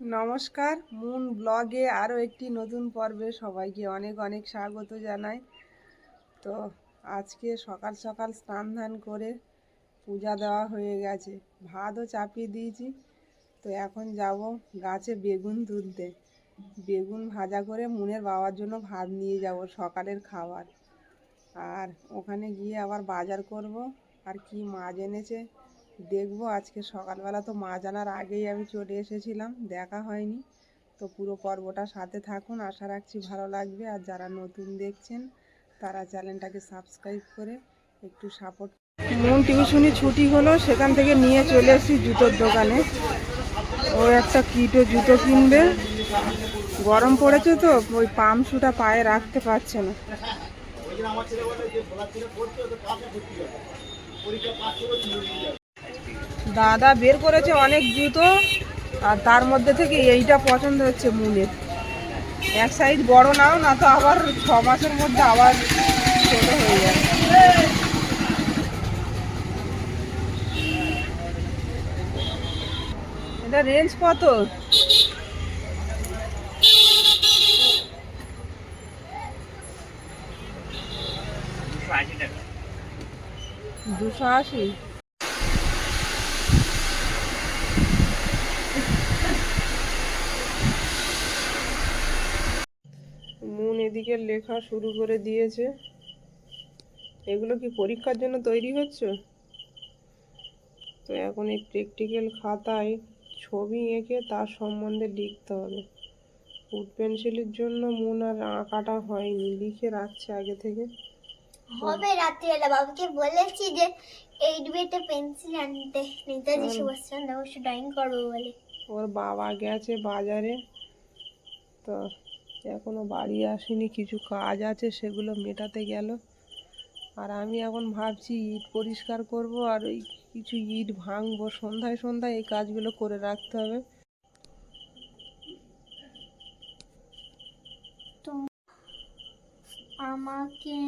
নমস্কার, মুন ব্লগে আরও একটি নতুন পর্বে সবাইকে অনেক অনেক স্বাগত জানাই। তো আজকে সকাল সকাল স্নান ধান করে পূজা দেওয়া হয়ে গেছে। ভাতও চাপিয়ে দিয়েছি। তো এখন যাব গাছে বেগুন তুলতে। বেগুন ভাজা করে মুনের বাবার জন্য ভাত নিয়ে যাব সকালের খাবার। আর ওখানে গিয়ে আবার বাজার করব। আর কি মাছ এনেছে দেখব আজকে সকালবেলা তো মা জানার আগেই আমি চলে এসেছিলাম দেখা হয়নি। তো পুরো পর্বটা সাথে থাকুন আশা রাখছি ভালো লাগবে। আর যারা নতুন দেখছেন তারা চ্যানেলটাকে সাবস্ক্রাইব করে একটু সাপোর্ট মন টিউশনি ছুটি হলো সেখান থেকে নিয়ে চলে এসেছি জুতোর দোকানে। ও একটা কিটো জুতো কিনবে। গরম পড়েছে তো ওই পাম শুটা পায়ে রাখতে পারছে না। দাদা বের করেছে অনেক জুতো, আর তার মধ্যে থেকে এইটা পছন্দ হচ্ছে মুনের এক সাইজ বড় নাও, না তো আবার ছ মাসের মধ্যে আবার ছোট হয়ে যায় এটা রেঞ্জ কত? দুশো আশি মুন এদিকে লেখা শুরু করে দিয়েছে। এগুলো কি পরীক্ষার জন্য তৈরি হচ্ছে? তো এখন এই প্র্যাকটিক্যাল খাতায় ছবি এঁকে তার সম্বন্ধে লিখতে হবে। উড পেন্সিলের জন্য মন আর আঁকাটা হয়নি লিখে রাখছে আগে থেকে। হবে রাত্রিবেলা বাবাকে বলেছি যে এইট বিতে পেন্সিল আনতে। নেতাজি সুভাষচন্দ্র বসু ড্রয়িং করব বলে। ওর বাবা গেছে বাজারে তো এখনও বাড়ি আসেনি, কিছু কাজ আছে সেগুলো মেটাতে গেল। আর আমি এখন ভাবছি ইট পরিষ্কার করব আর ওই কিছু ইট ভাঙবো। সন্ধ্যায় সন্ধ্যায় এই কাজগুলো করে রাখতে হবে। আমাকে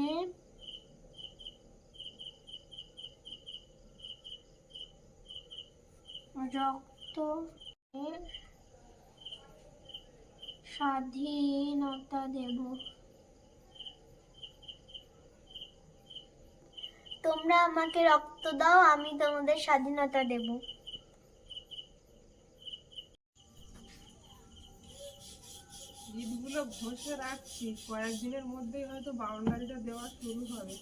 রক্ত স্বাধীনতা দেব। তোমরা আমাকে রক্ত দাও আমি তোমাদের স্বাধীনতা দেব। ইটগুলো ঘষে রাখছি কয়েকদিনের মধ্যেই হয়তো বাউন্ডারিটা দেওয়া শুরু হবে।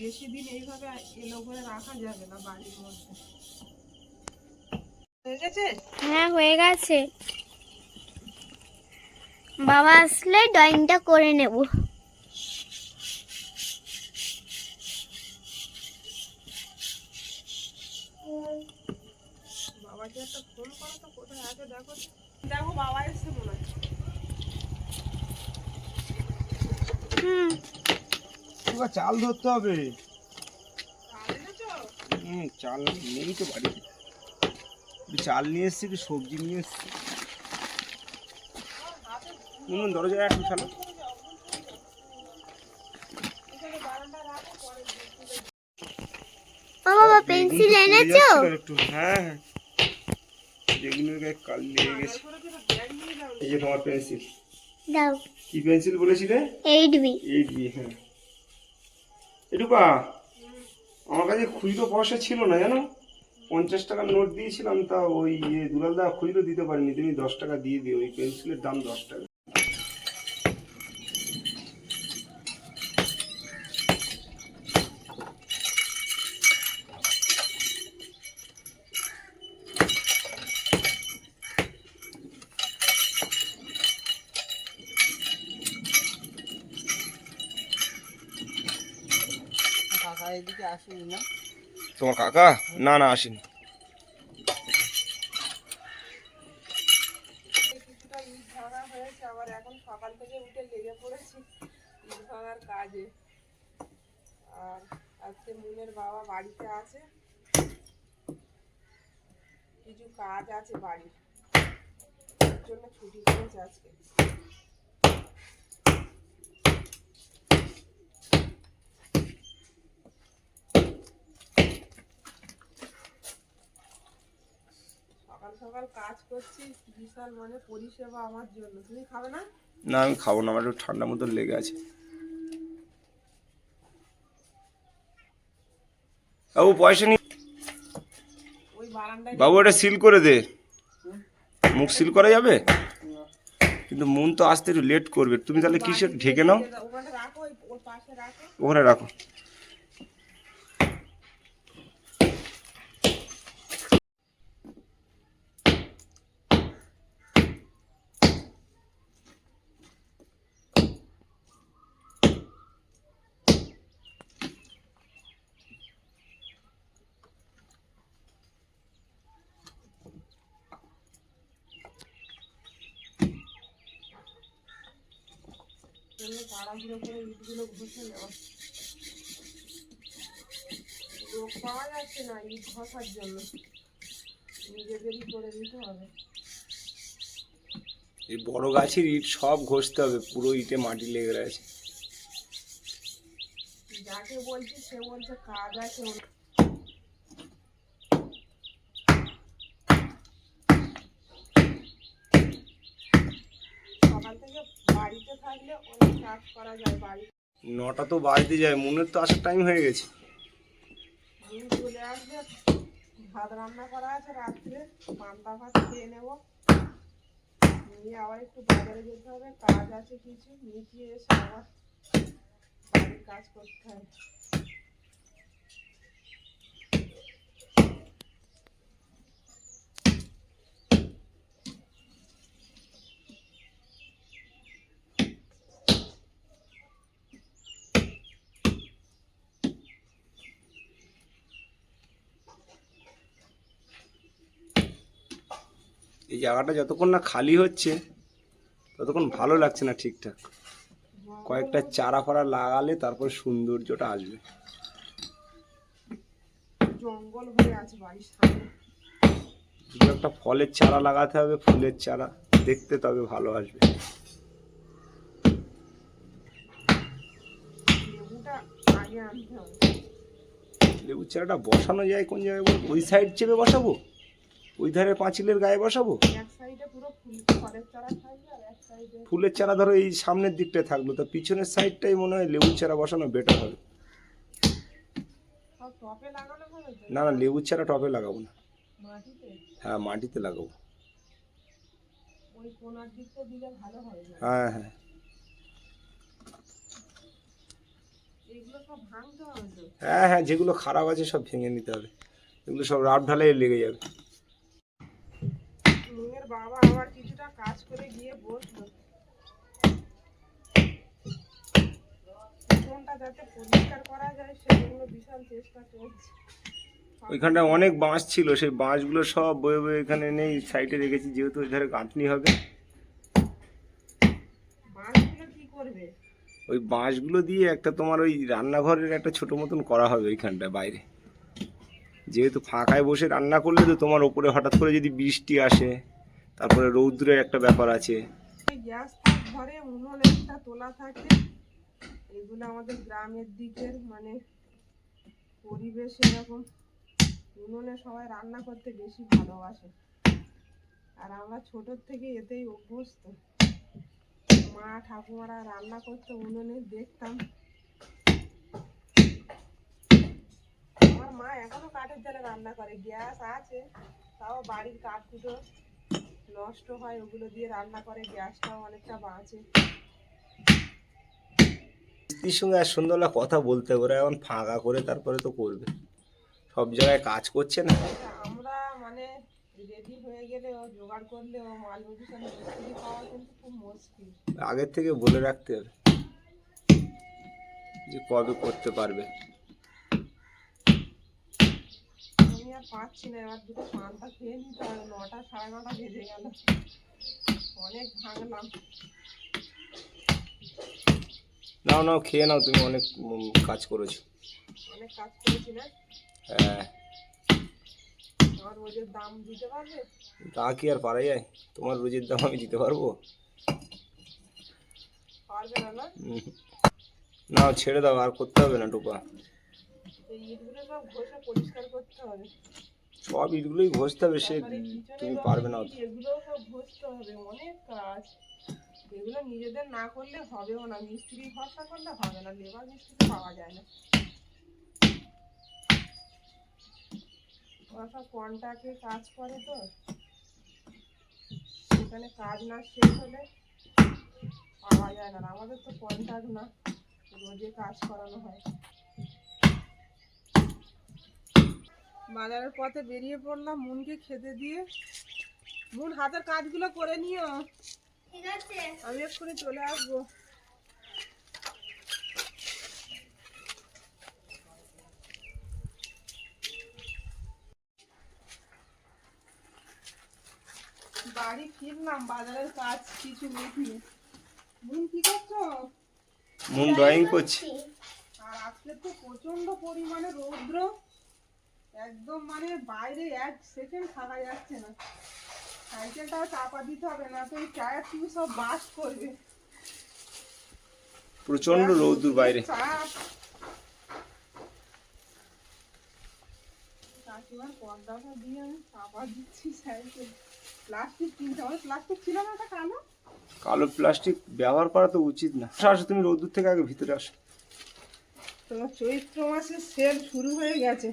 বেশি দিন এইভাবে এলো করে রাখা যাবে না বাড়ির মধ্যে। হয়ে গেছে? হ্যাঁ হয়ে গেছে। বাবা আসলে ড্রয়িংটা করে নেব। বাবাকে ফোন করো তো কোথায় আছে দেখো। দেখো বাবা এসছে হুম। এবার চাল ধরতে হবে। চাল এনেছো? হুম চাল নেই তো বাড়িতে। চাল নিয়ে এসছি সবজি নিয়ে এসছি। হুম দরজা একটু চালো ও বাবা পেন্সিল এনেছো? একটু। হ্যাঁ হ্যাঁ। বেগুনের গায়ে কাল লেগে গেছে। এই যে তোমার পেন্সিল। দাও। কি পেন্সিল বলেছিলে? Eight B. এইট বি হ্যাঁ। এটুকা আমার কাছে খুচরো পয়সা ছিল না জানো? পঞ্চাশ টাকার নোট দিয়েছিলাম তা ওই ইয়ে দুলাল দা খুচরো দিতে পারিনি। তুমি দশ টাকা দিয়ে দিও। ওই পেন্সিলের দাম দশ টাকা কাকা এদিকে আসেনি না। তোমার কাকা? না না আসেনি। কিছুটা ইট ভাঙা হয়েছে আবার এখন সকাল থেকে উঠে লেগে পড়েছি ইট ভাঙার কাজে। আর আজকে মুনের বাবা বাড়িতে আছে। কিছু কাজ আছে বাড়ির। এর জন্য ছুটি করেছে আজকে। সকাল কাজ করছি বিশাল মানে পরিষেবা আমার জন্য। তুমি খাবে না? না আমি খাব না আমার একটু ঠান্ডা মতো লেগে আছে। বাবু পয়সা নি বাবু এটা সিল করে দে। মুখ সিল করা যাবে? কিন্তু মন তো আসতে একটু লেট করবে। তুমি তাহলে কিসের ঢেকে নাও। ওখানে রাখো। তুমি তাড়াহুড়ো করে ইটগুলো ঘষে নেওয়া। লোক পাওয়া যাচ্ছে না ইট ঘষার জন্য। নিজেদেরই করে দিতে হবে। এই বড় গাছের ইট সব ঘষতে হবে পুরো ইটে মাটি লেগে রয়েছে। যাকে বলছি সে বলছে কাজ আছে ওর। সকাল থেকে বাড়িতে থাকলে অনেক কাজ করা যায় বাড়ি নটা তো বাড়িতে যায় মনের তো আসার টাইম হয়ে গেছে। চলে আসবে ভাত রান্না করা আছে রাত্রে পান্তা ভাত খেয়ে নেব। নিয়ে আবার একটু বাজারে যেতে হবে কাজ আছে কিছু মিটিয়ে এসে আবার বাড়ির কাজ করতে হবে। এই জায়গাটা যতক্ষণ না খালি হচ্ছে ততক্ষণ ভালো লাগছে না ঠিকঠাক। কয়েকটা চারা ফাড়া লাগালে তারপর সৌন্দর্যটা আসবে। জঙ্গল আছে বাড়ির সামনে। শুধু একটা ফলের চারা লাগাতে হবে ফুলের চারা দেখতে তবে ভালো আসবে। লেবুর চারাটা বসানো যায় কোন জায়গায় ওই সাইড চেপে বসাবো? ওই ধারে পাঁচিলের গায়ে বসাবো? ফলের চারা ধরো এই সামনের দিকটায় থাকল তো পিছনের সাইডটাই মনে হয় লেবুর চারা বসানো বেটার হবে। না না লেবুর চারা টপে লাগাবো না। হ্যাঁ মাটিতে লাগাবো। হ্যাঁ। হ্যাঁ হ্যাঁ। হ্যাঁ যেগুলো খারাপ আছে সব ভেঙে নিতে হবে। এগুলো সব রাফ ঢালাই লেগে যাবে। মেয়ের বাবা আবার কিছুটা কাজ করে গিয়ে বসল। উঠোনটা যাতে পরিষ্কার করা যায় সেজন্য বিশাল চেষ্টা চলছে ওইখানটায় অনেক বাঁশ ছিল সেই বাঁশগুলো সব বয়ে বয়ে এখানে নেই সাইডে রেখেছি যেহেতু ওই ধারে গাঁথনি হবে। বাঁশগুলো কি করবে? ওই বাঁশগুলো দিয়ে একটা তোমার ওই রান্নাঘরের একটা ছোট মতন করা হবে ওইখানটায় বাইরে। যেহেতু ফাঁকায় বসে রান্না করলে তো তোমার ওপরে হঠাৎ করে যদি বৃষ্টি আসে, তারপরে রৌদ্রের একটা ব্যাপার আছে। গ্যাস ঘরে উনুন একটা তোলা থাকে, এগুলো আমাদের গ্রামের দিকের মানে পরিবেশ এরকম। উনুনে সবাই রান্না করতে বেশি ভালোবাসে। আর আমরা ছোটোর থেকে এতেই অভ্যস্ত। মা, ঠাকুমারা রান্না করতে, উনুনে দেখতাম। মা এখনও কাঠের জালে রান্না করে গ্যাস আছে তাও বাড়ির কাঠগুলো নষ্ট হয় ওগুলো দিয়ে রান্না করে গ্যাসটাও অনেকটা বাঁচে। স্ত্রীর সঙ্গে আর সন্ধ্যাবেলা কথা বলতে ওরা এখন ফাঁকা করে তারপরে তো করবে। সব জায়গায় কাজ করছে না? আমরা মানে রেডি হয়ে গেলে ও জোগাড় করলে ও মাল মিস্ত্রি পাওয়া কিন্তু খুব মুশকিল। আগের থেকে বলে রাখতে হবে যে কবে করতে পারবে আমি আর পাচ্ছি না এবার দুটো পান্তা খেয়ে নিতে হবে নটা সাড়ে নটা বেজে গেল। অনেক ভাঙলাম। নাও নাও খেয়ে নাও তুমি অনেক কাজ করেছ। অনেক কাজ করেছি না? হ্যাঁ। রোজের দাম দিতে পারবে? তা কি আর পারা যায়? তোমার রোজের দাম আমি দিতে পারব? পারবে না নাও ছেড়ে দাও আর করতে হবে না টুপা। ইটগুলো সব ঘষে পরিষ্কার করতে হবে। সব ইটগুলোই ঘষতে হবে সে তুমি পারবে না। অত। এগুলোও সব ঘষতে হবে অনেক কাজ। এগুলো নিজেদের না করলে হবেও না মিস্ত্রি ভরসা করলে হবে না লেবার মিস্ত্রি পাওয়া যায় না। ওরা সব কন্ট্রাক্টে কাজ করে তো। সেখানে কাজ না শেষ হলে পাওয়া যায় না আমাদের তো কন্ট্রাক্ট না রোজে কাজ করানো হয়। বাজারের পথে বেরিয়ে পড়লাম মুনকে খেতে দিয়ে। মুন হাতের কাজগুলো করে নিও। ঠিক আছে। আমি এক্ষুনি চলে আসব। বাড়ি ফিরলাম বাজারের কাজ কিছু মিটিয়ে মুন কি করছ? মন ড্রয়িং করছে। আর আজকে তো প্রচণ্ড পরিমাণে রৌদ্র। একদম মানে বাইরে এক সেকেন্ড থাকা যাচ্ছে না। সাইকেলটাও চাপা দিতে হবে না তো এই টায়ার টিউ সব বাস করবে। প্রচণ্ড রৌদ্র বাইরে। কাকিমার পর্দাটা দিয়ে আমি চাপা দিচ্ছি সাইকেল। প্লাস্টিক কিনতে হবে প্লাস্টিক ছিল না ওটা কালো? কালো প্লাস্টিক ব্যবহার করা তো উচিত না। আসো, তুমি রৌদ্র থেকে আগে ভিতরে আসো। তো চৈত্র মাসে সেল শুরু হয়ে গেছে।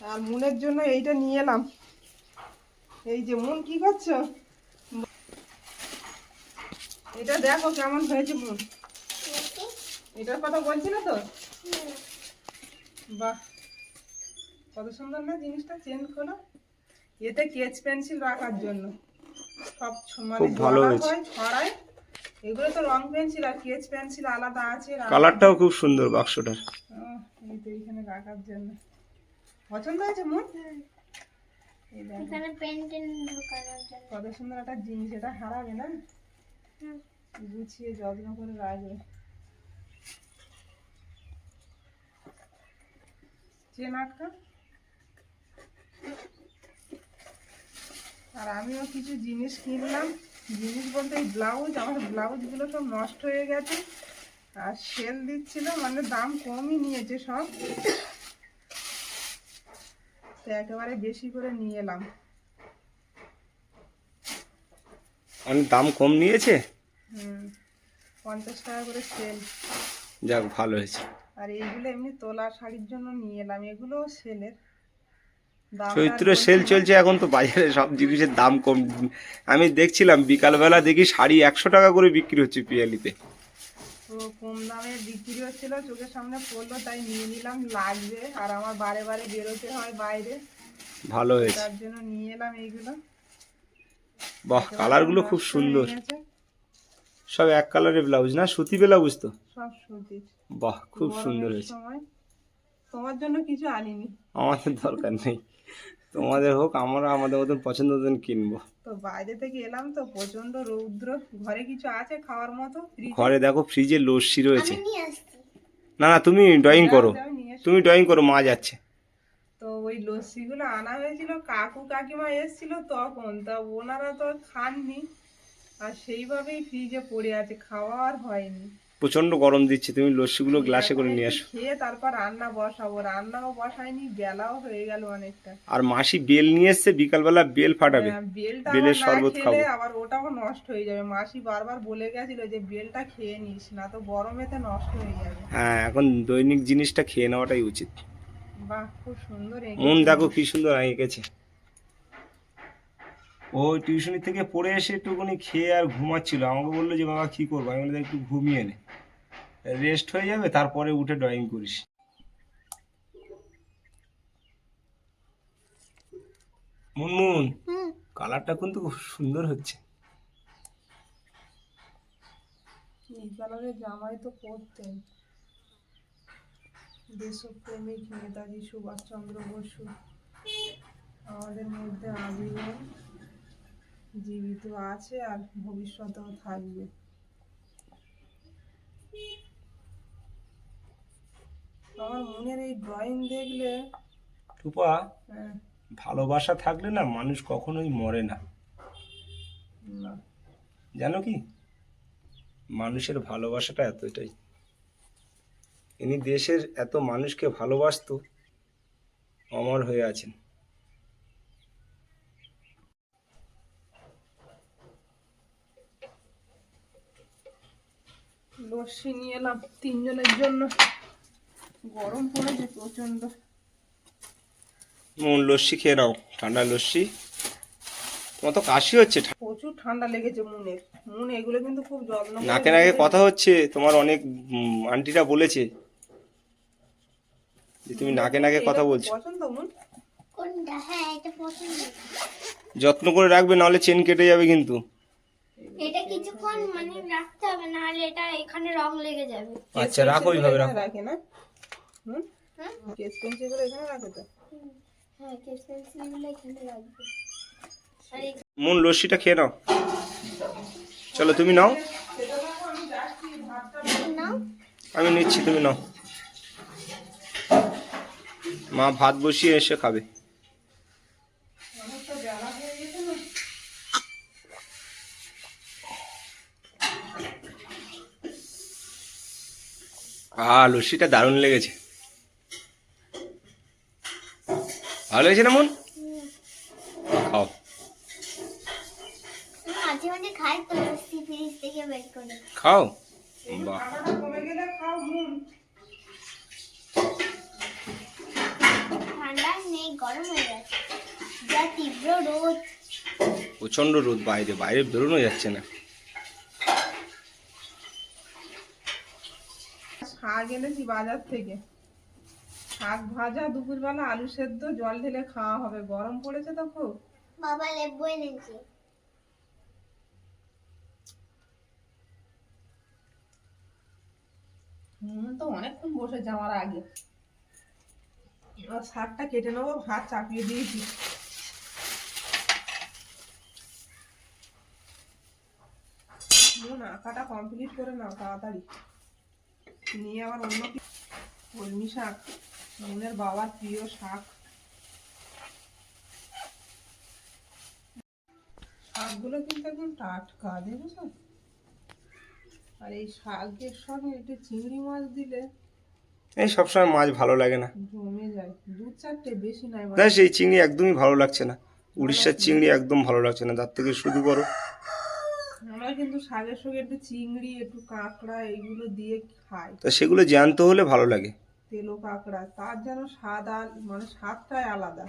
আর মুনের জন্য এইটা নিয়ে এলাম। এই যে মুন কি করছ? এটা দেখো কেমন হয়েছে মুন। এটার কথা বলছিল তো? বাহ কত সুন্দর না জিনিসটা চেঞ্জ করো। এতে কেচ পেন্সিল রাখার জন্য। সব মানে ভালো হয় ছড়ায়। এগুলো তো রং পেন্সিল আর কেচ পেন্সিল আলাদা আছে। কালারটাও খুব সুন্দর বাক্সটার এই তো এইখানে রাখার জন্য। পছন্দ হয়েছে মন? এখানে পেন ঢোকানোর জন্য। কত সুন্দর একটা জিনিস এটা হারাবে না? গুছিয়ে যত্ন করে রাখবে। চেন আটকা। আর আমিও কিছু জিনিস কিনলাম। জিনিস বলতে এই ব্লাউজ আমার ব্লাউজগুলো সব নষ্ট হয়ে গেছে। আর সেল দিচ্ছিল মানে দাম কমই নিয়েছে সব। তো একেবারে বেশি করে নিয়ে এলাম। অনেক দাম কম নিয়েছে? হুম পঞ্চাশ টাকা করে সেল। যাক ভালো হয়েছে। আর এইগুলো এমনি তোলা শাড়ির জন্য নিয়ে এলাম এগুলো সেলের। চৈত্র সেল চলছে এখন তো বাজারে সব জিনিসের দাম কম। আমি দেখছিলাম বিকালবেলা দেখি শাড়ি একশো টাকা করে বিক্রি হচ্ছে পিয়ালিতে। তো কম দামে বিক্রি হচ্ছিল চোখের সামনে পড়ল তাই নিয়ে নিলাম লাগবে। আর আমার বারে বারে বেরোতে হয় বাইরে। ভালো হয়েছে। তার জন্য নিয়ে এলাম এইগুলো। বাহ কালারগুলো খুব সুন্দর। সব এক কালারের ব্লাউজ না? সুতি ব্লাউজ তো? সব সুতির। বাহ খুব সুন্দর হয়েছে তোমার জন্য কিছু আনিনি। আমাদের দরকার নেই। তোমাদের হোক আমরা আমাদের মতন পছন্দ মতন কিনবো। তো বাইরে থেকে এলাম তো প্রচণ্ড রৌদ্র। ঘরে কিছু আছে খাওয়ার মতো? ঘরে দেখো ফ্রিজে লস্যি রয়েছে। না না তুমি ড্রয়িং করো। তুমি ড্রয়িং করো মা যাচ্ছে। তো ওই লস্যিগুলো আনা হয়েছিল কাকু কাকিমা এসেছিল তখন তা ওনারা তো আর খাননি। আর সেইভাবেই ফ্রিজে পড়ে আছে খাওয়া আর হয়নি। প্রচণ্ড গরম দিচ্ছে তুমি লস্যিগুলো গ্লাসে করে নিয়ে আসো। খেয়ে তারপর রান্না বসাবো রান্নাও বসায়নি বেলাও হয়ে গেল অনেকটা। আর মাসি বেল নিয়ে এসছে বিকালবেলা বেল ফাটাবে হ্যাঁ, বেলের শরবত খাব। আবার ওটাও নষ্ট হয়ে যাবে। মাসি বারবার বলে গেছিল যে বেলটা খেয়ে নিস না তো গরমেতে নষ্ট হয়ে যাবে। হ্যাঁ এখন দৈনিক জিনিসটা খেয়ে নেওয়াটাই উচিত। বাহ খুব সুন্দর মন দেখো কি সুন্দর এঁকেছে। ও টিউশনি থেকে পড়ে এসে একটুখানি খেয়ে আর ঘুমাচ্ছিল। আমাকে বলল যে বাবা কী করব? আমি বললাম একটু ঘুমিয়ে নে। রেস্ট হয়ে যাবে তারপরে উঠে ড্রয়িং করিস। মুনমুন কালারটা কিন্তু খুব সুন্দর হচ্ছে। এই কালারের জামাই তো পরতেন। দেশপ্রেমিক নেতাজি সুভাষচন্দ্র বসু। আমাদের মধ্যে আজীবন জীবিত আছে আর ভবিষ্যতেও থাকবে। আমার মনের এই ড্রয়িং দেখলে টুপা হ্যাঁ, ভালোবাসা থাকলে না মানুষ কখনোই মরে না। না। জানো কি? মানুষের ভালোবাসাটা এতটাই। ইনি দেশের এত মানুষকে ভালোবাসতো অমর হয়ে আছেন। লস্যি নিয়ে এলাম তিনজনের জন্য। গরম পড়েছে প্রচণ্ড মন লস্যি খেয়ে নাও ঠান্ডা লস্যি। তোমার তো কাশি হচ্ছে প্রচুর ঠান্ডা লেগেছে মনের। মন এগুলো কিন্তু খুব যত্ন নাকে নাকে কথা হচ্ছে তোমার অনেক আন্টিরা বলেছে যে তুমি নাকে নাকে কথা বলছো। পছন্দ মন? কোনটা? হ্যাঁ যত্ন করে রাখবে নাহলে চেন কেটে যাবে কিন্তু। এটা কিছুক্ষণ মানে রাখতে হবে নাহলে এটা এখানে রং লেগে যাবে। আচ্ছা রাখো ওইভাবে রাখো। রাখে না? হুম? হ্যাঁ? কেস পেন্সিলগুলো এখানে রাখে তো। হ্যাঁ কেস পেন্সিলগুলো এখানে রাখবে। মন লস্যিটা খেয়ে নাও। চলো তুমি নাও। নাও। আমি নিচ্ছি তুমি নাও। মা ভাত বসিয়ে এসে খাবে। আ লস্যিটা দারুণ লেগেছে। ভালো হয়েছে না মন? খাও। খাও। বাহ। প্রচণ্ড রোদ বাইরে বাইরে বেরোনো যাচ্ছে না। শাক এনেছি বাজার থেকে। শাক ভাজা দুপুরবেলা আলু সেদ্ধ জল ঢেলে খাওয়া হবে। গরম পড়েছে তো খুব। বাবা লেবু এনেছে। হুম তো অনেকক্ষণ বসেছে আমার আগে। এবার শাকটা কেটে নেব ভাত চাপিয়ে দিয়েছি। নুন আঁকাটা কমপ্লিট করে নাও তাড়াতাড়ি। নিয়ে আবার অন্য কলমি শাক নুনের বাবার প্রিয় শাক। শাকগুলো কিন্তু একদম টাটকা দেখেছ? আর এই শাকের সঙ্গে একটু চিংড়ি মাছ দিলে এই সবসময় মাছ ভালো লাগে না। জমে যায়। দু চারটে বেশি নাই দেখ এই চিংড়ি একদমই ভালো লাগছে না। উড়িষ্যার চিংড়ি একদম ভালো লাগছে না। তার থেকে শুরু করো। আমরা কিন্তু শাকের সঙ্গে একটু চিংড়ি একটু কাঁকড়া এগুলো দিয়ে খাই। তা সেগুলো জ্যান্ত হলে ভালো লাগে। তেলো কাঁকড়া তার যেন স্বাদ আর মানে স্বাদটাই আলাদা।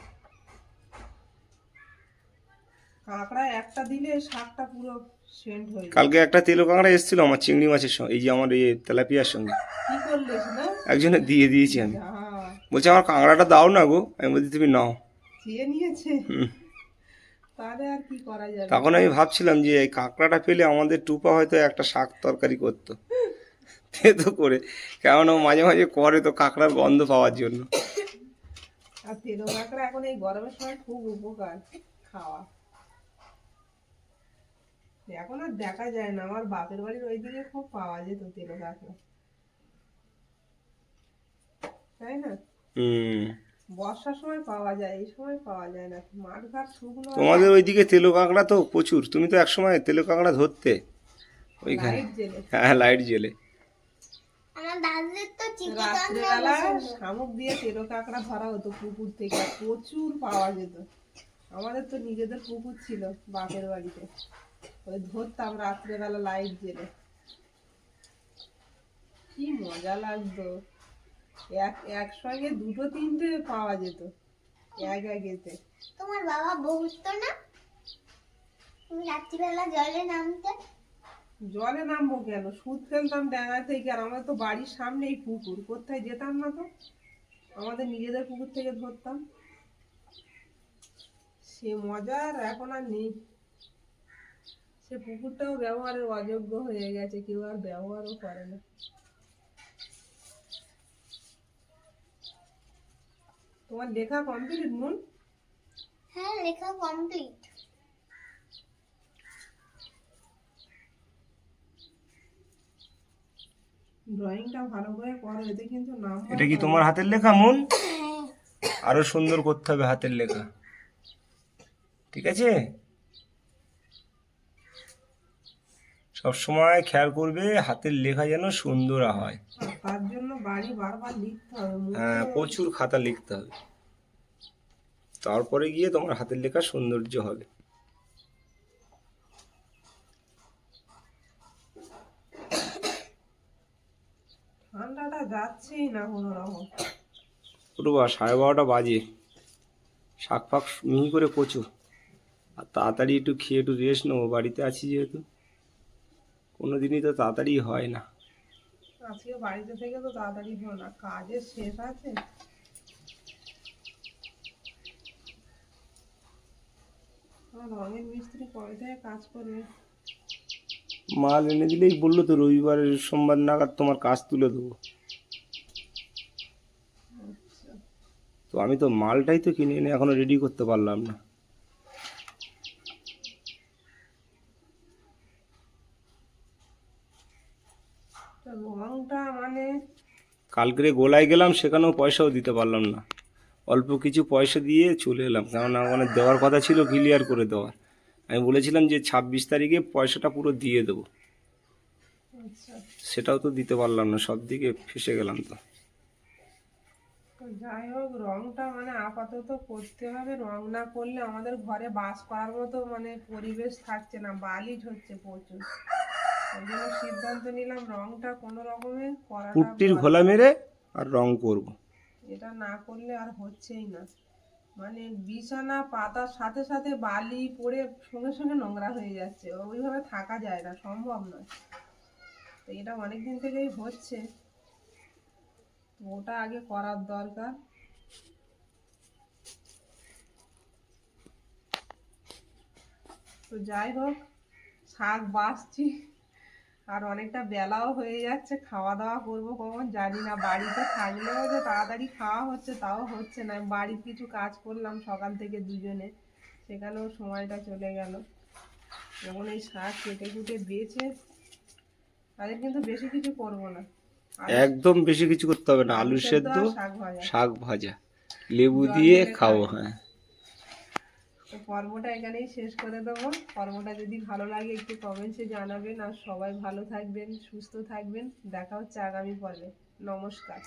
কাঁকড়া একটা দিলে শাকটা পুরো সেন্ট হয়ে কালকে একটা তেলো কাঁকড়া এসেছিল আমার চিংড়ি মাছের সঙ্গে এই যে আমার এই তেলাপিয়ার সঙ্গে। কি করলে একজনে দিয়ে দিয়েছি আমি। বলছে আমার কাঁকড়াটা দাও না গো। আমি বলছি তুমি নাও। নিয়েছে হুম। তাহলে আর কি করা যাবে তখন আমি ভাবছিলাম যে এই কাঁকড়াটা পেলে আমাদের টুপা হয়তো একটা শাক তরকারি করতো। তেতো করে। কেমন ও মাঝে মাঝে করে তো কাঁকড়ার গন্ধ পাওয়ার জন্য। আর তেলো কাঁকড়া এখন এই গরমের সময় খুব উপকার খাওয়া। এখন আর দেখা যায় না। আমার বাপের বাড়ির ওইদিকে খুব পাওয়া যেত তেলো কাঁকড়া। তাই না? হুম। বর্ষার সময় পাওয়া যায় এই সময় পাওয়া যায় না। মাঠ ঘাট শুকনো তোমাদের ওইদিকে তেলো কাঁকড়া তো প্রচুর। তুমি তো একসময় তেলো কাঁকড়া ধরতে ওইখানে। হ্যাঁ লাইট জেলে আমার দাদুদের তো রাত্রেবেলা শামুক দিয়ে তেলো কাঁকড়া ধরা হতো পুকুর থেকে। প্রচুর পাওয়া যেত। আমাদের তো নিজেদের পুকুর ছিল বাপের বাড়িতে। ওই ধরতাম রাত্রেবেলা লাইট জেলে কি মজা লাগতো। এক একসঙ্গে দুটো তিনটে পাওয়া যেত। এক এক এতে। তোমার বাবা বহুত না? তুমি রাত্রিবেলা জলে নামতে? জলে নামবো কেন? সুদ ফেলতাম ডাঙা থেকে আর আমাদের তো বাড়ির সামনেই পুকুর। কোথায় যেতাম না তো? আমাদের নিজেদের পুকুর থেকে ধরতাম। সে মজা আর এখন আর নেই। সে পুকুরটাও ব্যবহারের অযোগ্য হয়ে গেছে কেউ আর ব্যবহারও করে না। তোমার লেখা কমপ্লিট মন হ্যাঁ লেখা কমপ্লিট ড্রয়িংটা ভালো করে করো এতে কিন্তু নাম এটা কি তোমার হাতের লেখা মন আরও সুন্দর করতে হবে হাতের লেখা। ঠিক আছে? সব সময় খেয়াল করবে হাতের লেখা যেন সুন্দর হয়। তার জন্য বাড়ি বারবার লিখতে হবে হ্যাঁ প্রচুর খাতা লিখতে হবে। তারপরে গিয়ে তোমার হাতের লেখা সৌন্দর্য হবে। যাচ্ছেই না কোনো রকম। ওটু সাড়ে বারোটা বাজে। শাক ফাক মিহি করে কচু আর তাড়াতাড়ি একটু খেয়ে একটু রেস্ট নেব বাড়িতে আছি যেহেতু। কোনো দিনই তো তাড়াতাড়ি হয় না। আজকে বাড়িতে থেকে তো তাড়াতাড়ি হলো না কাজের শেষ আছে? রঙের মিস্ত্রি কবে থেকে কাজ করবে। মাল এনে দিলেই বলল তো রবিবারের সোমবার নাগাদ তোমার কাজ তুলে দেবো। আচ্ছা। তো আমি তো মালটাই তো কিনে এনে এখনও রেডি করতে পারলাম না তো রঙটা মানে কালকে গোলায় গেলাম, সেখানেও পয়সাও দিতে পারলাম না। অল্প কিছু পয়সা দিয়ে চলে এলাম, কেননা ওখানে দেওয়ার কথা ছিল ক্লিয়ার করে দেওয়ার। আমি বলেছিলাম যে ছাব্বিশ তারিখে পয়সাটা পুরো দিয়ে দেবো। সেটাও তো দিতে পারলাম না, সব দিকে ফেসে গেলাম তো। তো যাই হোক, রংটা মানে আপাতত করতে হবে। রং না করলে আমাদের ঘরে বাস করার মতো মানে পরিবেশ থাকছে না, বালিশ হচ্ছে প্রচুর। ওই জন্য সিদ্ধান্ত নিলাম রংটা কোনো রকমে পুট্টির ঘোলা মেরে আর রং করব। এটা না করলে আর হচ্ছেই না। মানে বিছানা পাতার সাথে সাথে বালি পড়ে সঙ্গে সঙ্গে নোংরা হয়ে যাচ্ছে। ওইভাবে থাকা যায় না সম্ভব নয়। তো এটা অনেক দিন থেকেই হচ্ছে। ওটা আগে করার দরকার। তো যাই হোক শাক বাসছি আর অনেকটা বেলাও হয়ে যাচ্ছে খাওয়া দাওয়া করব কখন জানি না। বাড়িতে থাকলেও যে তাড়াতাড়ি খাওয়া হচ্ছে তাও হচ্ছে না। বাড়ির কিছু কাজ করলাম সকাল থেকে দুজনে সেখানেও সময়টা চলে গেল। যখন এই শাক কেটে কুটে বেছে তাদের কিন্তু বেশি কিছু করব না। একদম বেশি কিছু করতে হবে না। আলু সেদ্ধ শাক ভাজা। শাক ভাজা। লেবু দিয়ে খাব। হ্যাঁ। তো পর্বটা এখানেই শেষ করে দেবো। পর্বটা যদি ভালো লাগে একটু কমেন্টসে জানাবেন আর সবাই ভালো থাকবেন, সুস্থ থাকবেন। দেখা হচ্ছে আগামী পর্বে। নমস্কার।